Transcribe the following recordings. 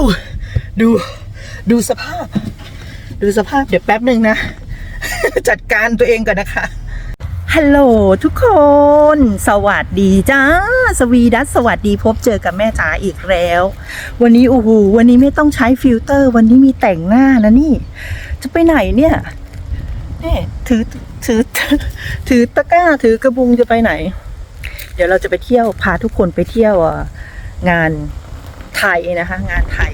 อดู ดูสภาพ ดูสภาพเดี๋ยวแป๊บหนึ่งนะ จัดการตัวเองก่อนนะคะฮัลโหลทุกคน สวัสดีจ้า สวีดัสสวัสดีพบเจอกับแม่จ๋าอีกแล้ว วันนี้โอ้โหวันนี้ไม่ต้องใช้ฟิลเตอร์ วันนี้มีแต่งหน้านะนี่ จะไปไหนเนี่ยนี่ถือถือถือตะกร้าถือกระบุงจะไปไหน เดี๋ยวเราจะไปเที่ยวพาทุกคนไปเที่ยวงาน ไทยนะคะ งานไทย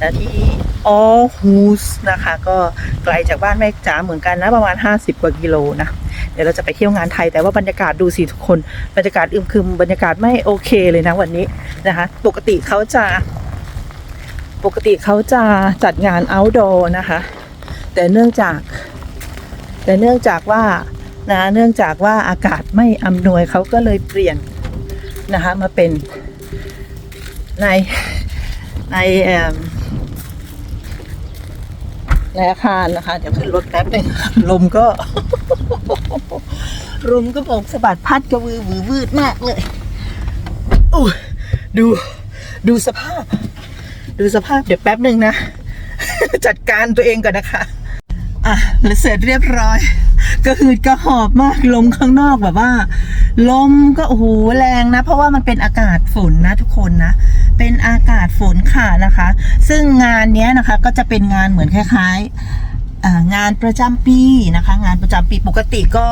นะที่ออฮูสนะคะ ก็ไกลจากบ้านแม่จ๋าเหมือนกันนะประมาณ 50 กว่ากิโลนะ เดี๋ยวเราจะไปเที่ยวงานไทยแต่ว่าบรรยากาศดูสิทุกคน บรรยากาศอึมครึมบรรยากาศไม่โอเคเลยนะวันนี้นะคะ ปกติเขาจะ ปกติเขาจะจัดงาน outdoor นะคะ แต่เนื่องจาก แต่เนื่องจากว่านะเนื่องจากว่าอากาศไม่อำนวยเขาก็เลยเปลี่ยนนะคะมาเป็นใน ในเอิ่มในอาคารนะคะ เดี๋ยวขึ้นรถแป๊บหนึงลมก็ลมก็บอกสะบัดพัดกระวือวือวืดมากเลยอู้ดูดูสภาพ ดูสภาพเดี๋ยวแป๊บหนึ่งนะ จัดการตัวเองก่อนนะคะ อะแล้วเสร็จเรียบร้อย ก็คือกระหอบมากลมข้างนอกแบบว่า ลมก็โอ้โหแรงนะ เพราะว่ามันเป็นอากาศฝนนะทุกคนนะ เป็นอากาศฝนค่ะนะคะ ซึ่งงานเนี้ยนะคะก็จะเป็นงานเหมือนคล้ายๆ งานประจำปีนะคะ งานประจำปีปกติก็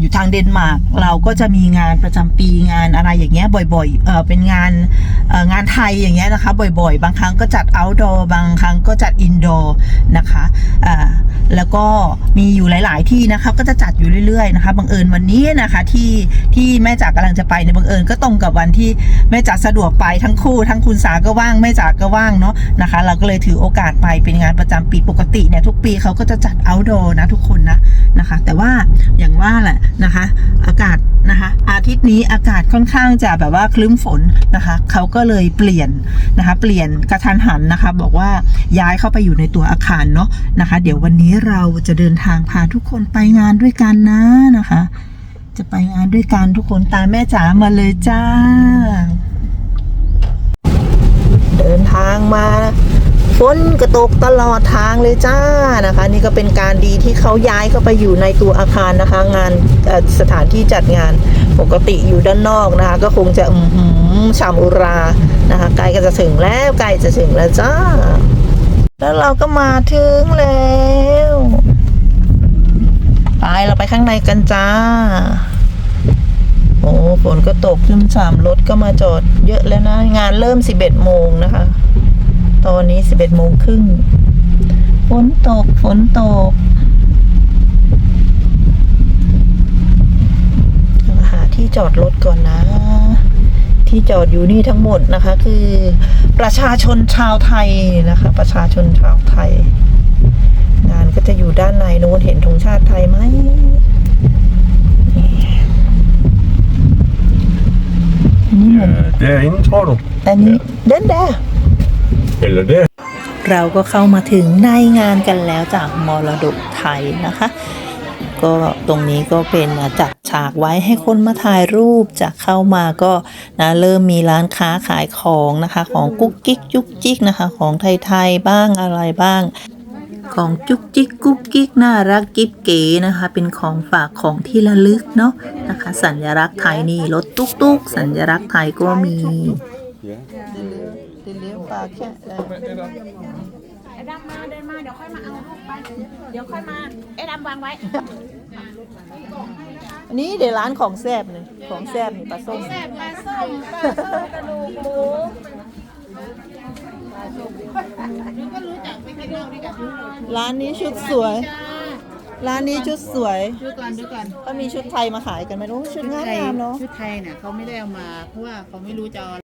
อยู่ทางเดนมาร์กเราก็จะมีงานประจำปีงานอะไรอย่างเงี้ยบ่อยๆเป็นงานงานไทยอย่างเงี้ยนะคะ บ่อยๆ บางครั้งก็จัด outdoor บางครั้งก็จัด indoor นะคะแล้วก็มีอยู่หลาย ๆ ที่นะคะก็จะจัดอยู่เรื่อยๆนะคะบังเอิญวันนี้นะคะที่ที่แม่จ๋ากำลังจะไปในบังเอิญก็ตรงกับวันที่แม่จ๋าสะดวกไปทั้งคู่ทั้งคุณสาก็ว่างแม่จ๋าก็ว่างเนาะนะคะ เราก็เลยถือโอกาสไปเป็นงานประจำปีปกติเนี่ยทุกปีเขาก็จะจัด outdoor นะทุกคนนะนะคะ แต่ว่าอย่างว่าแหละนะคะ อากาศนะคะ อาทิตย์นี้อากาศค่อนข้างจะแบบว่าคลึ้มฝนนะคะเขาก็เลยเปลี่ยนนะคะ เปลี่ยนกระทันหันนะคะ บอกว่าย้ายเข้าไปอยู่ในตัวอาคารเนาะนะคะ เดี๋ยววันนี้เราจะเดินทางพาทุกคนไปงานด้วยกันนะนะคะ จะไปงานด้วยกันทุกคนตามแม่จ๋ามาเลยจ้า เดินทางมา นกระตกตลอดทางเลยจ้านะคะ นี่ก็เป็นการดีที่เขาย้ายเข้าไปอยู่ในตัวอาคารนะคะ งานสถานที่จัดงานปกติอยู่ด้านนอกนะคะ ก็คงจะอือหือชามอุรานะคะใกล้ก็จะถึงแล้วใกล้จะถึงแล้วจ้า แล้วเราก็มาถึงแล้วไปเราไปข้างในกันจ้าโอ้ฝนก็ตกชุ่มฉ่ำรถก็มาจอดเยอะแล้วนะ งานเริ่ม 11 โมงนะคะ ตอนนี้11โมงครึ่งฝนตก ฝนตกหาที่จอดรถก่อนนะ ที่จอดอยู่นี่ทั้งหมดนะคะ คือประชาชนชาวไทยนะคะ ประชาชนชาวไทย งานก็จะอยู่ด้านในนู้นเห็นธงชาติไทยไหมอันนี้เหมือน Eh, Det er innen Toro. อันนี้เดินแด Eller det. เราก็เข้ามาถึงในงานกันแล้วจากมรดกไทยนะคะ ก็ตรงนี้ก็เป็นจัดฉากไว้ให้คนมาถ่ายรูปจะเข้ามาก็นะเริ่มมีร้านค้าขายของนะคะ ของกุ๊กกิ๊กจุกจิกนะคะ ของไทยๆบ้างอะไรบ้าง ของจุกจิกกุ๊กกิ๊กน่ารักกิ๊บเก๋นะคะ เป็นของฝากของที่ระลึกเนาะนะคะ สัญลักษณ์ไทยนี่รถตุ๊กตุ๊กสัญลักษณ์ไทยก็มี ไอ้ดำมาเดินมาเดี๋ยวค่อยมาเอาลูกไป เดี๋ยวค่อยมาไอ้ดำวางไว้ อันนี้เดี๋ยวร้านของแซบเลยของแซบนี่ปลาส้มแซ่บปลาส้มปลาส้มกระดูกหมูนี่ก็รู้จักไปกินเหล้าด้วยกันร้านนี้ชุดสวย ร้านนี้ชุดสวย ดูก่อนดูก่อนก็มีชุดไทยมาขายกันไหมรู้ชุดงามงามๆเนาะ ชุดไทยเนี่ยเขาไม่ได้เอามาเพราะว่าเขาไม่รู้จะเอา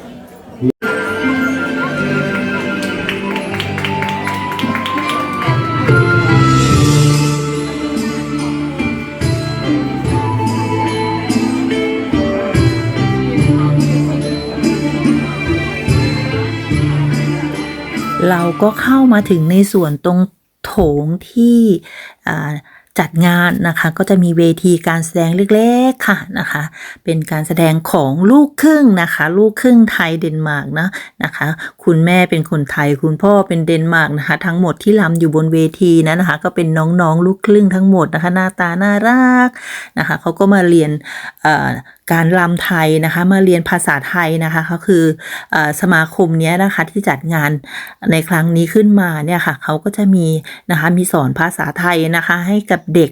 เราก็เข้ามาถึงในส่วนตรงโถงที่อ่า จัดงานนะคะ ก็จะมีเวทีการแสดงเล็กๆค่ะนะคะ เป็นการแสดงของลูกครึ่งนะคะ ลูกครึ่งไทยเดนมาร์กนะนะคะ คุณแม่เป็นคนไทยคุณพ่อเป็นเดนมาร์กนะคะ ทั้งหมดที่รำอยู่บนเวทีนั้นะคะ ก็เป็นน้องๆลูกครึ่งทั้งหมดนะคะ หน้าตาน่ารักนะคะเขาก็มาเรียนการรำไทยนะคะมาเรียนภาษาไทยนะคะเขาคืออสมาคมนี้นะคะที่จัดงานในครั้งนี้ขึ้นมาเนี่ยค่ะเขาก็จะมีนะคะมีสอนภาษาไทยนะคะให้กับเด็ก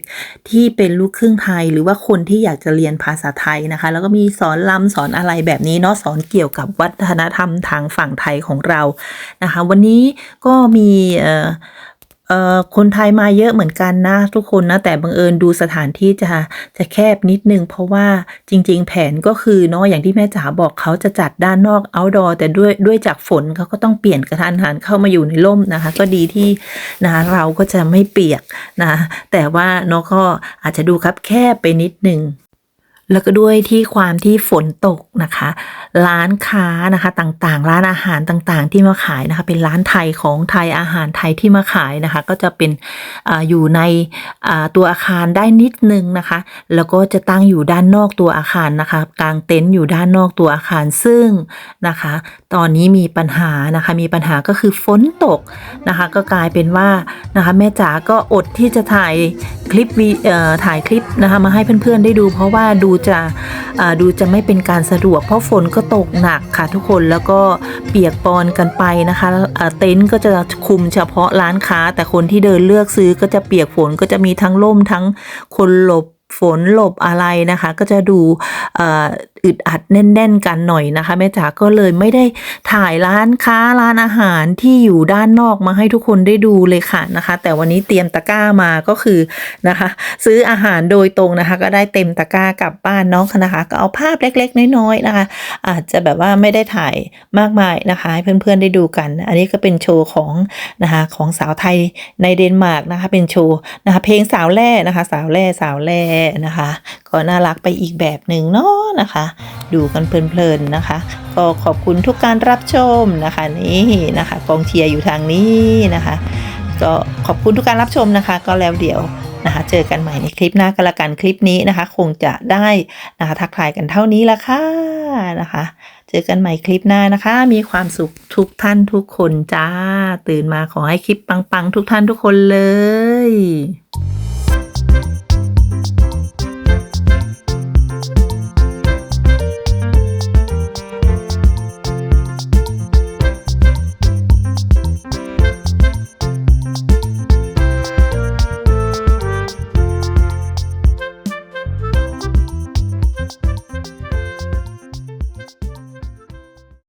ที่เป็นลูกครึ่งไทย หรือว่าคนที่อยากจะเรียนภาษาไทยนะคะ แล้วก็มีสอนลำสอนอะไรแบบนี้เนาะสอนเกี่ยวกับวัฒนธรรมทางฝั่งไทยของเรานะคะ วันนี้ก็มี เอ่อคนไทยมาเยอะเหมือนกันนะทุกคนนะ แต่บังเอิญดูสถานที่จะจะแคบนิดนึง เพราะว่าจริง ๆ แผนก็คือเนาะอย่างที่แม่จ๋าบอกเขาจะจัดด้านนอก outdoor แต่ด้วยด้วยจากฝนเขาก็ต้องเปลี่ยนกระทันหันเข้ามาอยู่ในร่มนะคะ ก็ดีที่นะเราก็จะไม่เปียกนะ แต่ว่าเนาะก็อาจจะดูครับแคบไปนิดนึง แล้วก็ด้วยที่ความที่ฝนตกนะคะ ร้านค้านะคะต่างๆ ร้านอาหารต่างๆ ที่มาขายนะคะ เป็นร้านไทยของไทยอาหารไทยที่มาขายนะคะ ก็จะเป็นออยู่ในตัวอาคารได้นิดนึงนะคะ แล้วก็จะตั้งอยู่ด้านนอกตัวอาคารนะคะ กลางเต็นท์อยู่ด้านนอกตัวอาคารซึ่งนะคะ ตอนนี้มีปัญหานะคะ มีปัญหาก็คือฝนตกนะคะ ก็กลายเป็นว่านะคะแม่จ๋าก็อดที่จะถ่ายคลิปวีถ่ายคลิปนะคะมาให้เพื่อนๆได้ดู เพราะว่าดูจะดูจะไม่เป็นการสะดวก เพราะฝนก็ตกหนักค่ะทุกคนแล้วก็เปียกปอนกันไปนะคะเต็นท์ก็จะคุมเฉพาะร้านค้า แต่คนที่เดินเลือกซื้อก็จะเปียกฝนก็จะมีทั้งล่มทั้งคนหลบ ฝนหลบอะไรนะคะ ก็จะดูอึดอัดแน่น ๆ กันหน่อยนะคะแม่จ๋าก็เลยไม่ได้ถ่ายร้านค้าร้านอาหารที่อยู่ด้านนอกมาให้ทุกคนได้ดูเลยค่ะนะคะ แต่วันนี้เตรียมตะกร้ามาก็คือนะคะ ซื้ออาหารโดยตรงนะคะ ก็ได้เต็มตะกร้ากลับบ้านเนาะนะคะ ก็เอาภาพเล็ก ๆ น้อยๆนะคะ อาจจะแบบว่าไม่ได้ถ่ายมากมายนะคะให้เพื่อนๆได้ดูกัน อันนี้ก็เป็นโชว์ของนะคะของสาวไทยในเดนมาร์กนะคะ เป็นโชว์นะคะเพลงสาวแร่นะคะ สาวแร่สาวแร่นะคะ ก็น่ารักไปอีกแบบหนึ่งเนาะนะคะ ดูกันเพลินๆนะคะ ก็ขอบคุณทุกการรับชมนะคะนี่นะคะกองเชียร์อยู่ทางนี้นะคะ ก็ขอบคุณทุกการรับชมนะคะ ก็แล้วเดี๋ยวนะคะเจอกันใหม่ในคลิปหน้ากันละกันคลิปนี้นะคะ คงจะได้นะคะทักทายกันเท่านี้ละค่ะนะคะ เจอกันใหม่คลิปหน้านะคะ มีความสุขทุกท่านทุกคนจ้า ตื่นมาขอให้คลิปปังๆ ทุกท่านทุกคนเลย